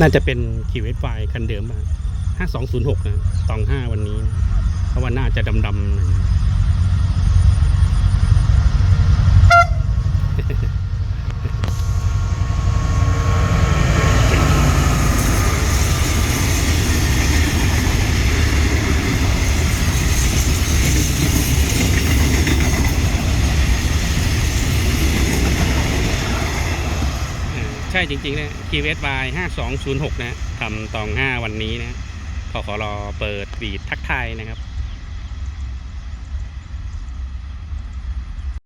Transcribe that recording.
น่าจะเป็นคิวเอสไฟคันเดิมมาห้าสองศูนย์หกนะตองห้าวันนี้เพราะว่าน่าจะดำๆหน่อย ช่จริงๆนะคีเวสบายห้าสองศูนย์หกนะทำตองห้าวันนี้นะขอขอรอเปิดบีดทักทายนะครับ